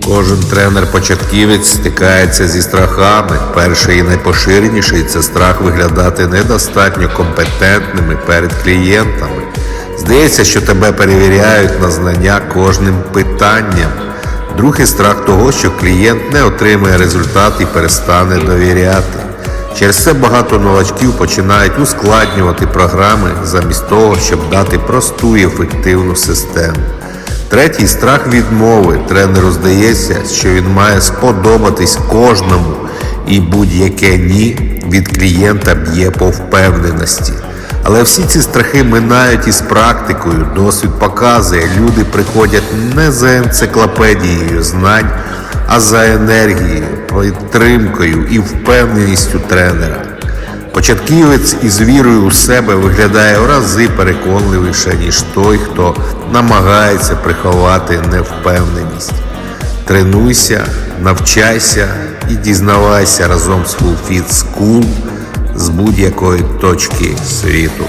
Кожен тренер-початківець стикається зі страхами. Перший і найпоширеніший це страх виглядати недостатньо компетентними перед клієнтами. Здається, що тебе перевіряють на знання кожним питанням. Другий страх того, що клієнт не отримає результат і перестане довіряти. Через це багато новачків починають ускладнювати програми замість того, щоб дати просту і ефективну систему. Третій страх відмови. Тренеру здається, що він має сподобатись кожному, і будь-яке ні від клієнта б'є по впевненості. Але всі ці страхи минають із практикою. Досвід показує, люди приходять не за енциклопедією знань, а за енергією, підтримкою і впевненістю тренера. Початківець із вірою у себе виглядає в рази переконливіше, ніж той, хто намагається приховати невпевненість. Тренуйся, навчайся і дізнавайся разом з Full Fit School з будь-якої точки світу.